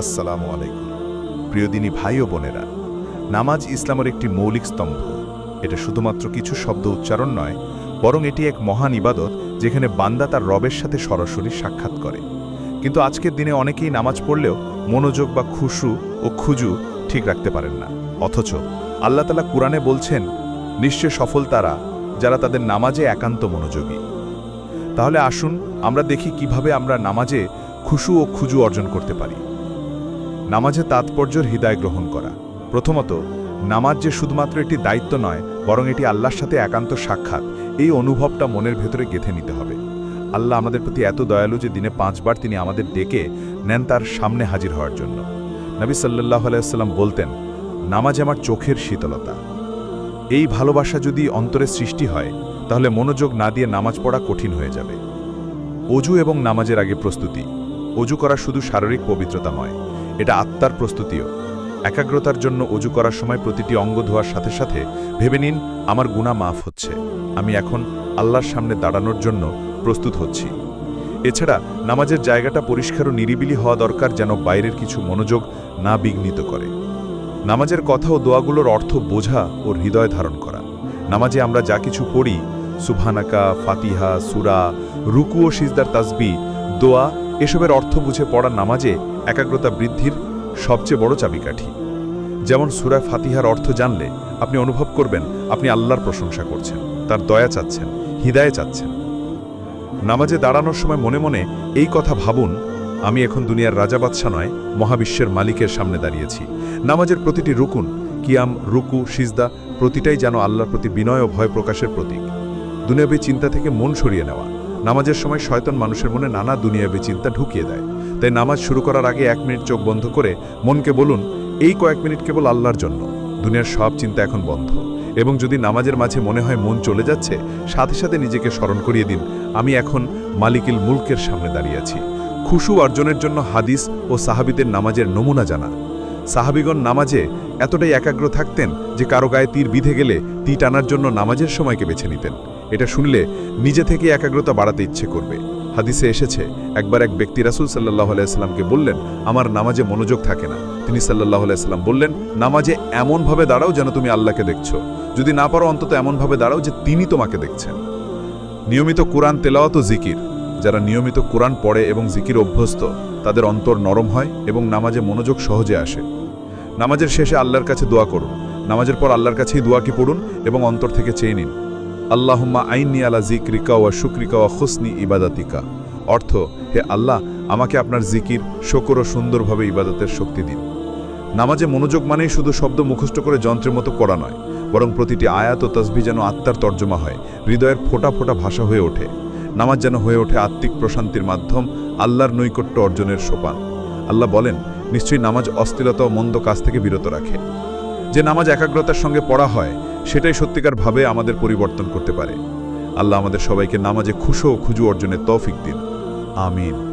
আসসালামু আলাইকুম। প্রিয়দিনী ভাই ও বোনেরা, নামাজ ইসলামের একটি মৌলিক স্তম্ভ। এটা শুধুমাত্র কিছু শব্দ উচ্চারণ নয়, বরং এটি এক মহান ইবাদত যেখানে বান্দা তার রবের সাথে সরাসরি সাক্ষাৎ করে। কিন্তু আজকের দিনে অনেকেই নামাজ পড়লেও মনোযোগ বা খুশু ও খুজু ঠিক রাখতে পারেন না। অথচ আল্লাহ তালা কুরআনে বলছেন, নিশ্চয় সফল তারা যারা তাদের নামাজে একান্ত মনোযোগী। তাহলে আসুন আমরা দেখি কীভাবে আমরা নামাজে খুশু ও খুজু অর্জন করতে পারি। নামাজে তাৎপর্যর হৃদয় গ্রহণ করা। প্রথমত, নামাজ যে শুধুমাত্র একটি দায়িত্ব নয়, বরং এটি আল্লাহর সাথে একান্ত সাক্ষাৎ। এই অনুভবটা মনের ভেতরে গেঁথে নিতে হবে। আল্লাহ আমাদের প্রতি এত দয়ালু যে দিনে পাঁচবার তিনি আমাদের ডেকে নেন তার সামনে হাজির হওয়ার জন্য। নবী সাল্লাহ আলাইসাল্লাম বলতেন, নামাজ আমার চোখের শীতলতা। এই ভালোবাসা যদি অন্তরে সৃষ্টি হয়, তাহলে মনোযোগ না দিয়ে নামাজ পড়া কঠিন হয়ে যাবে। অজু এবং নামাজের আগে প্রস্তুতি। অজু করা শুধু শারীরিক পবিত্রতা নয় এটা আত্মার প্রস্তুতিও। একাগ্রতার জন্য অজু করার সময় প্রতিটি অঙ্গ ধোয়ার সাথে সাথে ভেবে নিন, আমার গুণা মাফ হচ্ছে। আমি এখন আল্লাহর সামনে দাঁড়ানোর জন্য প্রস্তুত হচ্ছি। এছাড়া নামাজের জায়গাটা পরিষ্কার ও নিরিবিলি হওয়া দরকার যেন বাইরের কিছু মনোযোগ না বিঘ্নিত করে। নামাজের কথা ও দোয়াগুলোর অর্থ বোঝা ও হৃদয় ধারণ করা। নামাজে আমরা যা কিছু পড়ি, সুবহানাকা, ফাতিহা, সুরা, রুকু ও সিজদার তাসবি, দোয়া এসবের অর্থ বুঝে পড়া নামাজে একাগ্রতা বৃদ্ধির সবচেয়ে বড় চাবিকাঠি। যেমন সুরা ফাতিহার অর্থ জানলে আপনি অনুভব করবেন আপনি আল্লাহর প্রশংসা করছেন, তার দয়া চাচ্ছেন, হৃদয়ে চাচ্ছেন। নামাজে দাঁড়ানোর সময় মনে মনে এই কথা ভাবুন, আমি এখন দুনিয়ার রাজা বাদশা নয়, মহাবিশ্বের মালিকের সামনে দাঁড়িয়েছি। নামাজের প্রতিটি রুকুন, কিয়াম, রুকু, সিজদা, প্রতিটাই যেন আল্লাহর প্রতি বিনয় ও ভয় প্রকাশের প্রতীক। দুনিয়াবী চিন্তা থেকে মন সরিয়ে নেওয়া। নামাজের সময় শয়তন মানুষের মনে নানা দুনিয়াবী চিন্তা ঢুকিয়ে দেয়। তাই নামাজ শুরু করার আগে এক মিনিট চোখ বন্ধ করে মনকে বলুন, এই কয়েক মিনিট কেবল আল্লাহর জন্য। দুনিয়ার সব চিন্তা এখন বন্ধ। এবং যদি নামাজের মাঝে মনে হয় মন চলে যাচ্ছে, সাথে সাথে নিজেকে স্মরণ করিয়ে দিন, আমি এখন মালিকিল মুলকের সামনে দাঁড়িয়ে আছি। খুশু অর্জনের জন্য হাদিস ও সাহাবিদের নামাজের নমুনা জানা। সাহাবিগণ নামাজে এতটাই একাগ্র থাকতেন যে কারও গায়ে তীর বিধে গেলে তীর টানার জন্য নামাজের সময়কে বেছে নিতেন। এটা শুনলে নিজে থেকে একাগ্রতা বাড়াতে ইচ্ছে করবে। হাদিসে এসেছে, একবার এক ব্যক্তি রাসুল সাল্লাহ আলাইসাল্লামকে বললেন, আমার নামাজে মনোযোগ থাকে না। তিনি সাল্লাহ আলাইসাল্লাম বললেন, নামাজে এমনভাবে দাঁড়াও যেন তুমি আল্লাহকে দেখছ। যদি না পারো অন্তত এমনভাবে দাঁড়াও যে তিনি তোমাকে দেখছেন। নিয়মিত কোরআন তেলাওয়াত জিকির। যারা নিয়মিত কোরআন পড়ে এবং জিকির অভ্যস্ত, তাদের অন্তর নরম হয় এবং নামাজে মনোযোগ সহজে আসে। নামাজের শেষে আল্লাহর কাছে দোয়া করুন। নামাজের পর আল্লাহর কাছেই দোয়াকে পড়ুন এবং অন্তর থেকে চেয়ে নিন। আল্লাহুম্মা আইননি আলা জিক্রিকা ওয়া শুক্রিকা ওয়া খুসনি ইবাদাতিকা। অর্থ, হে আল্লাহ, আমাকে আপনার জিকির শকর ও সুন্দরভাবে ইবাদতের শক্তি দিন। নামাজে মনোযোগ মানেই শুধু শব্দ মুখস্থ করে যন্ত্রের মতো করা নয়, বরং প্রতিটি আয়াত ও তসবি যেন আত্মার তর্জমা হয়, হৃদয়ের ফোটা ফোটা ভাষা হয়ে ওঠে। নামাজ যেন হয়ে ওঠে আত্মিক প্রশান্তির মাধ্যম, আল্লাহর নৈকট্য অর্জনের সোপান। আল্লাহ বলেন, নিশ্চয়ই নামাজ অস্থিরতা ও মন্দ কাজ থেকে বিরত রাখে। যে নামাজ একাগ্রতার সঙ্গে পড়া হয় সেটাই সত্যিকারভাবে আমাদের পরিবর্তন করতে পারে। আল্লাহ আমাদের সবাইকে নামাজে খুশো খুজু অর্জনের তৌফিক দিন। আমিন।